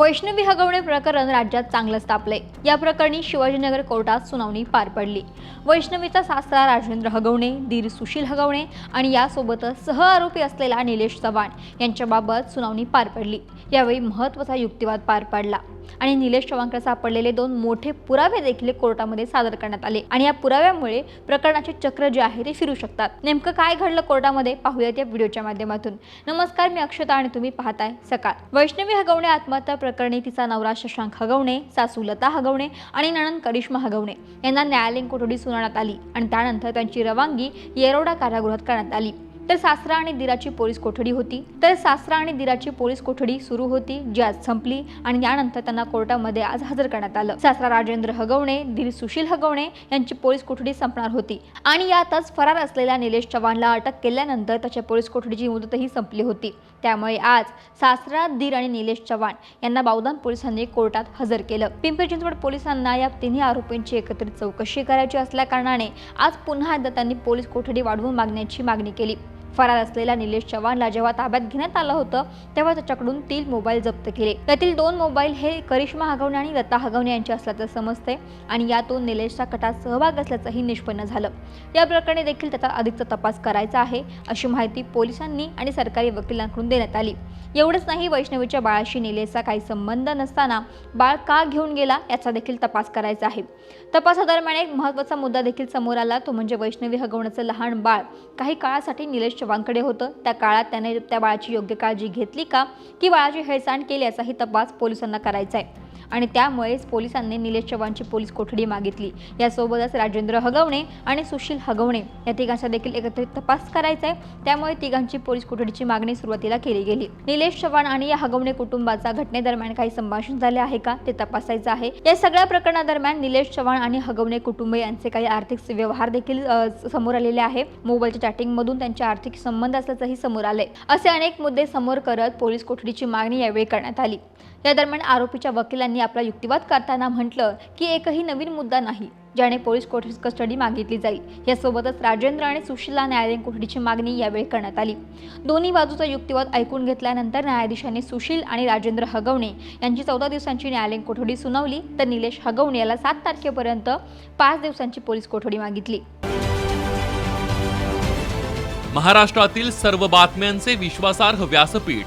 वैष्णवी हगवणे प्रकरण राज्यात चांगलंच तापले या प्रकरणी शिवाजीनगर कोर्टात सुनावणी पार पडली. वैष्णवीचा सासरा राजेंद्र हगवणे दीर सुशील हगवणे आणि यासोबतच सह आरोपी असलेला निलेश चव्हाण यांच्याबाबत सुनावणी पार पडली. यावेळी महत्त्वाचा युक्तिवाद पार पडला. आणि निलेश चव्हाणकडे सापडलेले दोन मोठे पुरावे देखील कोर्टामध्ये सादर करण्यात आले. आणि या पुराव्यामुळे प्रकरणाचे चक्र जे आहे ते फिरू शकतात. नेमकं काय घडलं कोर्टामध्ये? पाहूयात या व्हिडिओच्या माध्यमातून. नमस्कार मी अक्षता आणि तुम्ही पाहताय सकाळ. वैष्णवी हगवणे आत्महत्या प्रकरणी तिचा नवरा शशांक हगवणे सासू लता हगवणे आणि नणंद करिश्मा हगवणे. यांना न्यायालयीन कोठडी सुनावण्यात आली आणि त्यानंतर त्यांची रवानगी येरोडा कारागृहात करण्यात आली. तर सासरा आणि दिराची पोलीस कोठडी होती. तर सासरा आणि दिराची पोलीस कोठडी सुरू होती जी आज संपली आणि यानंतर त्यांना कोर्टामध्ये आज हजर करण्यात आलं. सासरा राजेंद्र हगवणे धीर सुशील हगवणे यांची पोलीस कोठडी संपणार होती. आणि यातच फरार असलेल्या निलेश चव्हाणला अटक केल्यानंतर त्याच्या पोलीस कोठडीची मुदतही संपली होती. त्यामुळे आज सासरा दीर आणि निलेश चव्हाण यांना बावदान पोलिसांनी कोर्टात हजर केलं. पिंपरी चिंचवड पोलिसांना या तिन्ही आरोपींची एकत्रित चौकशी करायची असल्याकारणाने आज पुन्हा एकदा त्यांनी पोलीस कोठडी वाढवून मागण्याची मागणी केली. फरार असलेल्या निलेश चव्हाणला जेव्हा ताब्यात घेण्यात आलं होतं तेव्हा त्याच्याकडून तीन मोबाईल जप्त केले. त्यातील दोन मोबाईल हे करिश्मा हगवणे आणि लता हगवणे यांचे असल्याचं समजते आणि यातून निलेशचा कटात सहभाग असल्याचंही निष्पन्न झालं. या प्रकरणी देखील त्याचा अधिकचा तपास करायचा आहे अशी माहिती पोलिसांनी आणि सरकारी वकिलांकडून देण्यात आली. एवढंच नाही वैष्णवीच्या बाळाशी निलेशचा काही संबंध नसताना बाळ का घेऊन गेला याचा देखील तपास करायचा आहे. तपासादरम्यान एक महत्त्वाचा मुद्दा देखील समोर आला तो म्हणजे वैष्णवी हगवण्याचं लहान बाळ. काही काळासाठी निलेश शवांकडे होतं. त्या काळात त्याने त्या बाळाची योग्य काळजी घेतली का? की बाळाची हेळसांड केली याचाही तपास पोलिसांना करायचा आहे. आणि त्यामुळेच पोलिसांनी निलेश चव्हाणची पोलीस कोठडी मागितली. यासोबतच राजेंद्र हगवणे आणि सुशील हगवणे या तिघांचा देखील एकत्रित तपास करायचा आहे त्यामुळे तिघांची पोलीस कोठडीची मागणी सुरुवातीला केली गेली. निलेश चव्हाण आणि या हगवणे कुटुंबाचा घटनेदरम्यान काही संभाषण झाले आहे का ते तपासायचं आहे. या सगळ्या प्रकरणादरम्यान निलेश चव्हाण आणि हगवणे कुटुंब यांचे काही आर्थिक व्यवहार देखील समोर आलेले आहे. मोबाईलच्या चॅटिंगमधून त्यांचे आर्थिक संबंध असल्याचंही समोर आले असे अनेक मुद्दे समोर करत पोलीस कोठडीची मागणी यावेळी करण्यात आली. या दरम्यान आरोपीच्या वकिलांनी आपला युक्तिवाद करताना म्हटलं की एकही नवीन मुद्दा नाही ज्याने पोलीस कोठडी कस्टडी मागितली जाईल. यासोबतच राजेंद्र आणि सुशीलला न्यायालयीन कोठडीची मागणी यावेळी करण्यात आली. दोन्ही बाजूचा युक्तिवाद ऐकून घेतल्यानंतर न्यायाधीशांनी सुशील आणि राजेंद्र हगवणे यांची चौदा दिवसांची न्यायालयीन कोठडी सुनावली तर निलेश हगवणे याला सात तारखेपर्यंत पाच दिवसांची पोलीस कोठडी मागितली. महाराष्ट्रातील सर्व बातम्यांचे विश्वासार्ह व्यासपीठ